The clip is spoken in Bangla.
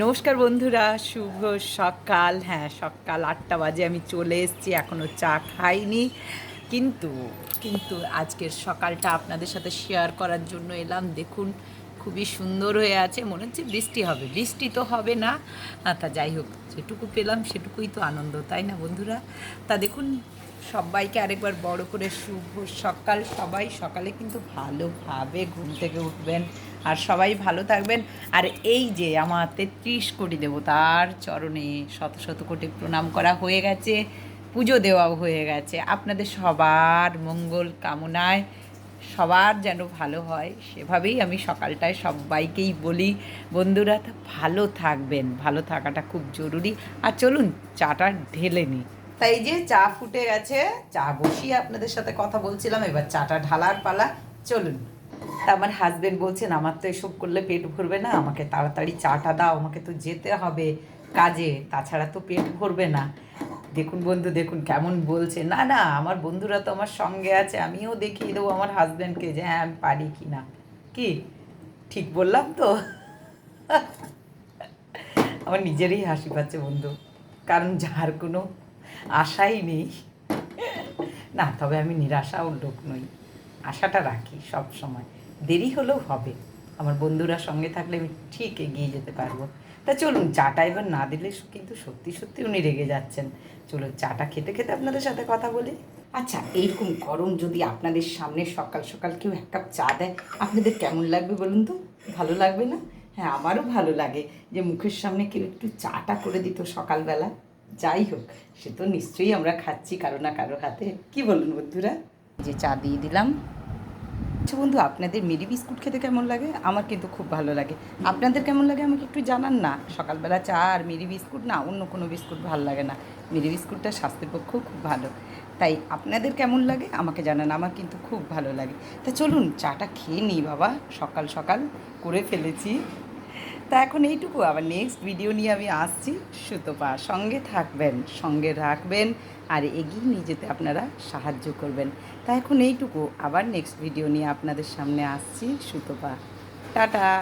নমস্কার বন্ধুরা, শুভ সকাল। হ্যাঁ সকাল আটটা বাজে, আমি চলে এসেছি এখনও চা খাইনি। কিন্তু কিন্তু আজকের সকালটা আপনাদের সাথে শেয়ার করার জন্য এলাম। দেখুন, খুবই সুন্দর হয়ে আছে। মনে হচ্ছে বৃষ্টি হবে। বৃষ্টি তো হবে না। তা যাই হোক, যেটুকু পেলাম, সেটুকুই তো আনন্দ, তাই না বন্ধুরা? তা দেখুন সবাইকে আরেকবার বড় করে শুভ সকাল। সবাই সকালে কিন্তু ভালোভাবে ঘুম থেকে উঠবেন আর সবাই ভালো থাকবেন। আর এই যে আমার তেত্রিশ কোটি দেবতার চরণে শত শত কোটি প্রণাম করা হয়ে গেছে, পুজো দেওয়াও হয়ে গেছে। আপনাদের সবার মঙ্গল কামনায় সবার যেন ভালো হয়, সেভাবেই আমি সকালটায় সবাইকেই বলি, বন্ধুরা, ভালো থাকবেন। ভালো থাকাটা খুব জরুরি। আর চলুন, চাটা ঢেলে নিই। তাই যে চা ফুটে গেছে, চা বসিয়ে আপনাদের সাথে কথা বলছিলাম, এবার চাটা ঢালার পালা, চলুন। তা আমার হাজবেন্ড বলছেন, আমার তো এসব করলে পেট ভরবে না, আমাকে তাড়াতাড়ি চাটা দাও, আমাকে তো যেতে হবে কাজে, তাছাড়া তো পেট ভরবে না। দেখুন বন্ধু, দেখুন কেমন বলছে। না না, আমার বন্ধুরা তো আমার সঙ্গে আছে, আমিও দেখিয়ে দেবো আমার হাজব্যান্ডকে যে হ্যাঁ আমি পারি কি না। কি? ঠিক বললাম তো? আমার নিজেরই হাসি পাচ্ছে বন্ধু। কারণ যার কোনো আশাই নেই। না, তবে আমি নিরাশাও লোক নই। আশাটা রাখি সব সময়। দেরি হলেও হবে। আমার বন্ধুরা সঙ্গে থাকলে আমি ঠিক এগিয়ে যেতে পারব। তা চলুন, চাটা এবার না দিলে কিন্তু সত্যি সত্যি উনি রেগে যাচ্ছেন। চলুন, চাটা খেতে খেতে আপনাদের সাথে কথা বলি। আচ্ছা এইরকম গরম যদি আপনাদের সামনে সকাল সকাল কেউ এক কাপ চা দেয়, আপনাদের কেমন লাগবে বলুন তো? ভালো লাগবে না? হ্যাঁ আমারও ভালো লাগে যে মুখের সামনে কেউ একটু চাটা করে দিত সকালবেলা। যাই হোক, সে তো নিশ্চয়ই আমরা খাচ্ছি কারও না কারও হাতে। কি বলুন বন্ধুরা? যে চা দিয়ে দিলাম। আচ্ছা বন্ধু, আপনাদের মিরি বিস্কুট খেতে কেমন লাগে? আমার কিন্তু খুব ভালো লাগে। আপনাদের কেমন লাগে আমাকে একটু জানান না? সকালবেলা চা আর মিরি বিস্কুট না, অন্য কোনো বিস্কুট ভালো লাগে না। মিরি বিস্কুটটা স্বাস্থ্যের পক্ষেও খুব ভালো। তাই আপনাদের কেমন লাগে আমাকে জানান, আমার কিন্তু খুব ভালো লাগে। তা চলুন, চাটা খেয়ে নিই বাবা। সকাল সকাল করে ফেলেছি। তা এখন এইটুকু। আবার নেক্সট ভিডিও নিয়ে আমি আসছি। সুতপা, সঙ্গে থাকবেন, সঙ্গে রাখবেন আর এগিয়ে নিয়ে যেতে আপনারা সাহায্য করবেন। তা এখন এইটুকু। আবার নেক্সট ভিডিও নিয়ে আপনাদের সামনে আসছি। সুতপা, টাটা।